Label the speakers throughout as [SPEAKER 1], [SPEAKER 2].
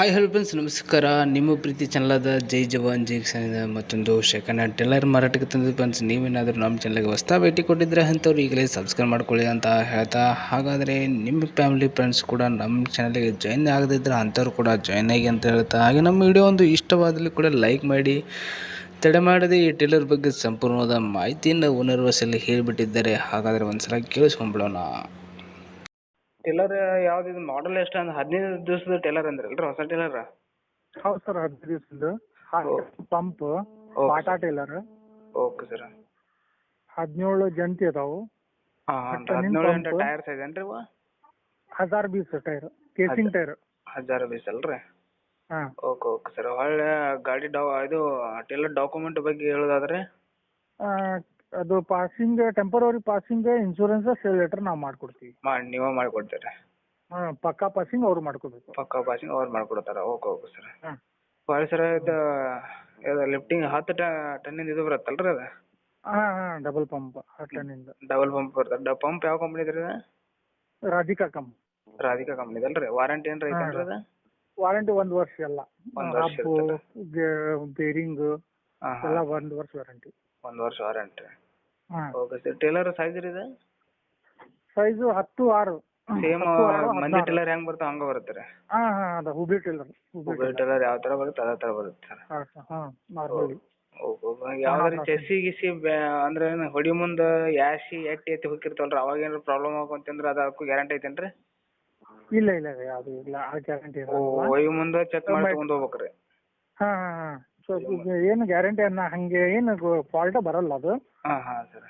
[SPEAKER 1] Hi hello friends ನಮಸ್ಕಾರ. ನಿಮ್ಮ ಪ್ರೀತಿ ಚಾನಲಾದ ಜೈ ಜವಾನ್, ಜೈ ಕಿಸಾನ್ ಮತ್ತೊಂದು ಸೆಕೆಂಡ್ ಹ್ಯಾಂಡ್ ಟೆಲ್ಲರ್ ಮಾರಾಟಕ್ಕೆ ತಂದಿದ್ದು ಫ್ರೆಂಡ್ಸ್ ನೀವೇನಾದರೂ ನಮ್ಮ ಚಾನಲ್ಗೆ ಹೊಸ್ತಾ ಭೇಟಿ ಕೊಟ್ಟಿದ್ರೆ ಅಂಥವ್ರು ಈಗಲೇ ಸಬ್ಸ್ಕ್ರೈಬ್ ಮಾಡ್ಕೊಳ್ಳಿ ಅಂತ ಹೇಳ್ತಾ, ಹಾಗಾದರೆ ನಿಮ್ಮ ಫ್ಯಾಮಿಲಿ ಫ್ರೆಂಡ್ಸ್ ಕೂಡ ನಮ್ಮ ಚಾನಲ್ಗೆ ಜಾಯ್ನ್ ಆಗದಿದ್ದರೆ ಅಂಥವ್ರು ಕೂಡ ಜಾಯ್ನ್ ಆಗಿ ಅಂತ ಹೇಳ್ತಾ, ಹಾಗೆ ನಮ್ಮ ವಿಡಿಯೋ ಒಂದು ಇಷ್ಟವಾದಲ್ಲಿ ಕೂಡ ಲೈಕ್ ಮಾಡಿ, ತಡೆ ಮಾಡದೆ ಈ ಟೇಲರ್ ಬಗ್ಗೆ ಸಂಪೂರ್ಣವಾದ ಮಾಹಿತಿಯನ್ನು ಓನರ್ ವಸಲ್ಲಿ ಹೇಳಿಬಿಟ್ಟಿದ್ದಾರೆ. ಹಾಗಾದರೆ ಒಂದು ಸಲ ಕೇಳಿಸ್ಕೊಂಬಿಡೋಣ ಟೇಲರ್ ಯಾವ್ದು ಮಾಡೆಲ್ ಎಷ್ಟು ಅಂದ್ರೆ ಹದಿನೈದು ದಿವಸದ ಟೇಲರ್ ಅಂದ್ರಲ್ರಿ ಹೊಸ ಟೇಲರ್?
[SPEAKER 2] ಹೌದ್ ಸರ್ ಹದಿನೈದು ದಿವಸದ್ದು ಪಂಪ್
[SPEAKER 1] ಪಾಟಾ
[SPEAKER 2] ಬಾಟಾ ಟೇಲರ್.
[SPEAKER 1] Okay sir.
[SPEAKER 2] ಹದಿನೇಳು ಜಂತಿ ಅದಾವು.
[SPEAKER 1] ಹದಿನೇಳು? ಟೈರ್ಸ್ ಇದೇನ್ರಿ ಇವ?
[SPEAKER 2] ಹಜಾರ್ ಬೀಸ್ ಟೈರ್ ಕೇಸಿಂಗ್ ಟೈರ್.
[SPEAKER 1] ಹಜಾರ್ ಬೀಸ್ ಅಲ್ರಿ?
[SPEAKER 2] ಹಾಂ.
[SPEAKER 1] Okay okay sir. ಒಳ್ಳೆ ಗಾಡಿ ಡಾ ಇದು ಟೇಲರ್ ಡಾಕ್ಯುಮೆಂಟ್ ಬಗ್ಗೆ ಹೇಳೋದಾದ್ರೆ?
[SPEAKER 2] ಅದು passing temporary passing insurance sale letter ನಾವು ಮಾಡ್ಕೊಡ್ತೀವಿ.
[SPEAKER 1] ಮಾಡಿ ನೀವೇ ಮಾಡಿಕೊಡ್ತೀರಿ.
[SPEAKER 2] ಹಾ ಪಕ್ಕಾ ಪಾಸಿಂಗ್ ಅವ್ರು ಮಾಡ್ಕೊಬೇಕು.
[SPEAKER 1] ಪಕ್ಕ ಪಾಸಿಂಗ್ ಅವ್ರು ಮಾಡ್ಕೊಡ್ತಾರ. Okay okay sir.
[SPEAKER 2] ಹಾಂ.
[SPEAKER 1] ಹೊಳ್ಳಿ ಸರ್ ಇದು ಇದು ಲಿಫ್ಟಿಂಗ್ ಹತ್ತು ಟನ್ನಿಂದ ಇದು ಬರುತ್ತಲ್ರಿ ಅದು?
[SPEAKER 2] ಹಾ ಹಾ ಡಬಲ್ ಪಂಪ್ ಟನ್ನಿಂದ.
[SPEAKER 1] ಡಬಲ್ ಪಂಪ್ ಬರ್ತದೆ ಡಬಲ್ ಪಂಪ್ ಯಾವ ಕಂಪ್ನಿದು ರೀ
[SPEAKER 2] ರಾಧಿಕಾ ಕಮ್
[SPEAKER 1] ರಾಧಿಕಾ ಕಂಪ್ನಿದಲ್ರಿ ವಾರಂಟಿ ಏನ್ರ ಐತೇನ್ರಿ ಅದು?
[SPEAKER 2] ವಾರಂಟಿ ಒಂದು ವರ್ಷ ಎಲ್ಲ.
[SPEAKER 1] ಒಂದ್ ವರ್ಷ
[SPEAKER 2] ಹಬ್ಬು
[SPEAKER 1] ಇರ್ತದೆ.
[SPEAKER 2] ಬೇರಿಂಗ್
[SPEAKER 1] ಹಾಂ
[SPEAKER 2] ಎಲ್ಲ ಒಂದು ವರ್ಷ ವಾರಂಟಿ
[SPEAKER 1] ಒಂದು ವರ್ಷ ವಾರಂಟಿ
[SPEAKER 2] ಹಾಂ
[SPEAKER 1] ಓಕೆ ಸರ್ ಟೇಲರ್ ಸೈಜ್ ರೀ ಇದು?
[SPEAKER 2] ಸೈಜು ಹತ್ತು ಆರು.
[SPEAKER 1] ಸೇಮ್
[SPEAKER 2] ಹತ್ತು, ಆರು,
[SPEAKER 1] ಮಂದಿ
[SPEAKER 2] ಹದಿನಾರು.
[SPEAKER 1] ಟೇಲರ್ ಹೆಂಗ್ ಬರ್ತಾವ ಹಂಗ ಬರುತ್ತೆ ರೀ.
[SPEAKER 2] ಹಾಂ ಹಾಂ ಅದ ಹುಬ್ಳಿ ಟೇಲರ್ ಹುಬ್ಳಿ
[SPEAKER 1] ಟೇಲರ್ ಯಾವ ತರ ಬರುತ್ತೆ ಅದೇ ತರ ಬರುತ್ತೆ ಸರ್
[SPEAKER 2] ಹಾಂ ಹಾಂ ನಾರ್ಮಲಿ
[SPEAKER 1] ಯಾವ್ದಾರ
[SPEAKER 2] ಹಾ,
[SPEAKER 1] ಚೆಸ್ಸಿ ಗಿಸಿ ಬ್ಯಾ- ಅಂದ್ರೆ ಏನ್ ಹೊಡಿ ಮುಂದ ಯಾಸಿ ಎಟ್ಟಿ ಎತ್ತಿ ಹೋಗಿರ್ತಾವಲ್ರಿ ಅವಾಗ ಏನಾರ ಪ್ರಾಬ್ಲಮ್ ಆಗೋಂತಂದ್ರ ಅದಕ್ಕೂ ಗ್ಯಾರಂಟಿ ಐತೇನ್ರಿ
[SPEAKER 2] ಇಲ್ಲ ಇಲ್ಲ ಇಲ್ಲ ಯಾವ್ದು ಇಲ್ಲ ಆ ಗ್ಯಾರಂಟಿ
[SPEAKER 1] ಹೊಯ್ ಮುಂದ ಚೆಕ್ ಮಾಡಿ ತಗೊಂಡ್ ಹೋಗ್ಬೇಕ್ರಿ
[SPEAKER 2] ಹಾ ಹಾ ಹಾಂ. ಏನು ಗ್ಯಾರಂಟಿ ಅನ್ನ ಹಂಗೆ ಏನು ಫಾಲ್ಟ್ ಬರಲ್ಲ ಅದು.
[SPEAKER 1] ಹಾ ಹಾ ಸರ್.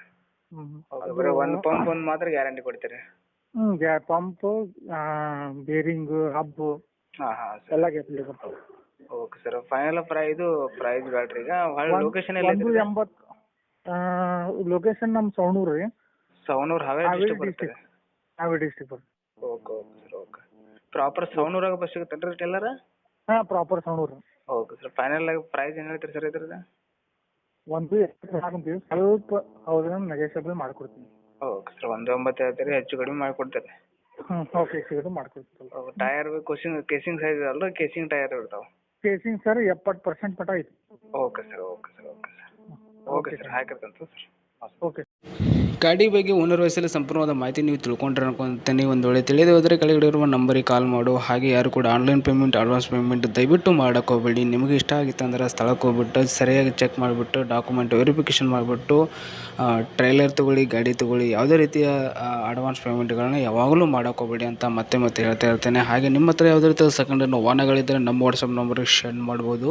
[SPEAKER 1] ಬರೀ ಒಂದ್ ಪಂಪ್ ಒಂದ್ ಮಾತ್ರ ಗ್ಯಾರಂಟಿ ಕೊಡ್ತೀರಿ.
[SPEAKER 2] ಹ್ಮ್ ಗ್ಯಾ ಪಂಪು ಬೇರಿಂಗು ಹಬ್ಬು
[SPEAKER 1] ಹಾ ಹಾ ಸರ್.
[SPEAKER 2] ಎಲ್ಲ ಗ್ಯಾರಂಟಿ ಕೊಡ್ತಾರೆ
[SPEAKER 1] ಓಕೆ ಸರ್ ಫೈನಲ್ ಪ್ರೈ ಇದು ಪ್ರೈಸ್ ಬ್ಯಾಟ್ರಿ ಈಗ. ಲೊಕೇಶನ್ ಎಲ್ಲ
[SPEAKER 2] ಒಂದು ಎಂಬತ್ತು ಲೊಕೇಶನ್ ನಮ್ಮ ಸವಣೂರು ರೀ
[SPEAKER 1] ಸವಣೂರ್. ಹಾವೇರಿ
[SPEAKER 2] ಹಾವೇರಿ
[SPEAKER 1] ಡಿಸ್ಟ್ರಿಕ್ಟ್ ಬರುತ್ತೆ
[SPEAKER 2] ಡಿಸ್ಟಿಕ್ ಹಾವೇರಿ ಡಿಸ್ಟಿಕ್ ಬರುತ್ತೆ.
[SPEAKER 1] Okay okay sir okay proper ಸವಣೂರಾಗ bus ಸಿಗುತ್ತೇನ್ರಿ ಟೇಲರ್
[SPEAKER 2] ಹಾಂ proper sound
[SPEAKER 1] okay sir final ಆಗಿ ಪ್ರೈಸ್ ಏನು ಹೇಳ್ತೀರಿ ಸರ್ ಇದ್ರದ್ದು?
[SPEAKER 2] ಒಂದು ಹಾಕೊಂತೀವಿ ಸ್ವಲ್ಪ ಅವ್ರನ್ನ ನೆಗೆಷಿಯಬಲ್ ಮಾಡ್ಕೊಡ್ತೀನಿ.
[SPEAKER 1] ಓಕೆ ಸರ್ ಒಂದು ಒಂಬತ್ತು ಹೇಳ್ತೀರಿ ಹೆಚ್ಚು ಕಡಿಮೆ ಮಾಡಿಕೊಡ್ತೀರಿ
[SPEAKER 2] ಹ್ಞೂ ಓಕೆ ಸಿಗೋದು ಮಾಡ್ಕೊಡ್ತೀವಿ
[SPEAKER 1] ಟೈರ್ ಕೋಸಿಂಗ್ ಕೇಸಿಂಗ್ ಸೈಜ್ ಅಲ್ರಿ ಕೇಸಿಂಗ್ ಟೈರ್ ಇರ್ತಾವೆ?
[SPEAKER 2] ಕೇಸಿಂಗ್ ಸರ್ ಎಪ್ಪತ್ತು ಪರ್ಸೆಂಟ್ ಮಟ ಐತಿ.
[SPEAKER 1] Okay sir okay sir okay sir okay sir ಹಾಕಿರ್ತಂತ sir
[SPEAKER 2] okay.
[SPEAKER 1] ಗಾಡಿ ಬಗ್ಗೆ ಓನರ್ ವಯಸ್ಸಲ್ಲಿ ಸಂಪೂರ್ಣವಾದ ಮಾಹಿತಿ ನೀವು ತಿಳ್ಕೊಂಡ್ರೆ ಅನ್ಕೊಂತೀನಿ ಒಂದು ವೇಳೆ ತಿಳಿದೇ ಹೋದರೆ ಕೆಳಗಡೆ ಇರುವ ನಂಬರಿಗೆ ಕಾಲ್ ಮಾಡು. ಹಾಗೆ ಯಾರು ಕೂಡ ಆನ್ಲೈನ್ ಪೇಮೆಂಟ್, ಅಡ್ವಾನ್ಸ್ ಪೇಮೆಂಟ್ ದಯವಿಟ್ಟು ಮಾಡೋಕ್ಕೆ ಹೋಗಬೇಡಿ. ನಿಮಗೆ ಇಷ್ಟ ಆಗಿತ್ತು ಅಂದ್ರೆ ಸ್ಥಳಕ್ಕೆ ಹೋಗ್ಬಿಟ್ಟು ಸರಿಯಾಗಿ ಚೆಕ್ ಮಾಡಿಬಿಟ್ಟು, ಡಾಕ್ಯುಮೆಂಟ್ ವೆರಿಫಿಕೇಷನ್ ಮಾಡಿಬಿಟ್ಟು ಟ್ರೈಲರ್ ತೊಗೊಳ್ಳಿ, ಗಾಡಿ ತೊಗೊಳ್ಳಿ, ಯಾವುದೇ ರೀತಿಯ ಅಡ್ವಾನ್ಸ್ ಪೇಮೆಂಟ್ಗಳನ್ನ ಯಾವಾಗಲೂ ಮಾಡೋಕ್ಕೆ ಹೋಗಬೇಡಿ ಅಂತ ಮತ್ತೆ ಮತ್ತೆ ಹೇಳ್ತಾ ಇರ್ತೇನೆ. ಹಾಗೆ ನಿಮ್ಮ ಹತ್ರ ಯಾವುದೇ ರೀತಿಯ ಸೆಕೆಂಡ್ ವಾಹನಗಳಿದ್ದರೆ ನಮ್ಮ ವಾಟ್ಸಪ್ ನಂಬರಿಗೆ ಶೇರ್ ಮಾಡ್ಬೋದು.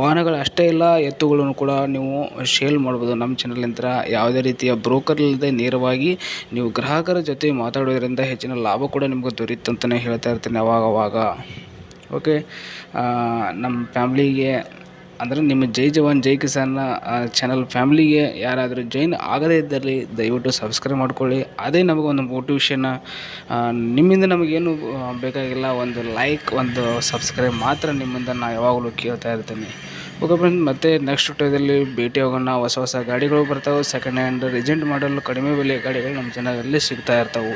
[SPEAKER 1] ವಾಹನಗಳು ಅಷ್ಟೇ ಇಲ್ಲ, ಎತ್ತುಗಳನ್ನು ಕೂಡ ನೀವು ಶೇಲ್ ಮಾಡ್ಬೋದು. ನಮ್ಮ ಚಾನಲಿಂದ ಯಾವುದೇ ರೀತಿಯ ಬ್ರೋಕರ್ ಇಲ್ಲದೆ ನೇರವಾಗಿ ನೀವು ಗ್ರಾಹಕರ ಜೊತೆ ಮಾತಾಡೋದ್ರಿಂದ ಹೆಚ್ಚಿನ ಲಾಭ ಕೂಡ ನಿಮಗೆ ದೊರೆಯುತ್ತಂತಲೇ ಹೇಳ್ತಾ ಇರ್ತೀನಿ ಅವಾಗವಾಗ ಅವಾಗ. ಓಕೆ ನಮ್ಮ ಫ್ಯಾಮ್ಲಿಗೆ, ಅಂದರೆ ನಿಮ್ಮ ಜೈ ಜವಾನ್, ಜೈ ಕಿಸಾನ್ನ ಚಾನಲ್ ಫ್ಯಾಮ್ಲಿಗೆ ಯಾರಾದರೂ ಜೈನ್ ಆಗದೇ ಇದ್ದಲ್ಲಿ ದಯವಿಟ್ಟು ಸಬ್ಸ್ಕ್ರೈಬ್ ಮಾಡ್ಕೊಳ್ಳಿ. ಅದೇ ನಮಗೆ ಒಂದು ಮೋಟಿವೇಶನ್ ನಿಮ್ಮಿಂದ ನಮಗೇನು ಬೇಕಾಗಿಲ್ಲ, ಒಂದು ಲೈಕ್ ಒಂದು ಸಬ್ಸ್ಕ್ರೈಬ್ ಮಾತ್ರ ನಿಮ್ಮಿಂದ ನಾನು ಯಾವಾಗಲೂ ಕೇಳ್ತಾ ಇರ್ತೀನಿ. ಓಕೆ ಫ್ರೆಂಡ್ ಮತ್ತೆ ನೆಕ್ಸ್ಟ್ ವಿಡಿಯೋದಲ್ಲಿ ಭೇಟಿ ಆಗೋಣ. ಹೊಸ ಹೊಸ ಗಾಡಿಗಳು ಬರ್ತಾವೆ. ಸೆಕೆಂಡ್ ಹ್ಯಾಂಡ್ ರಿಜೆಂಟ್ ಮಾಡಲು ಕಡಿಮೆ ಬೆಲೆ ಗಾಡಿಗಳು ನಮ್ಮ ಅಲ್ಲಿ ಸಿಗ್ತಾ ಇರ್ತಾವೆ.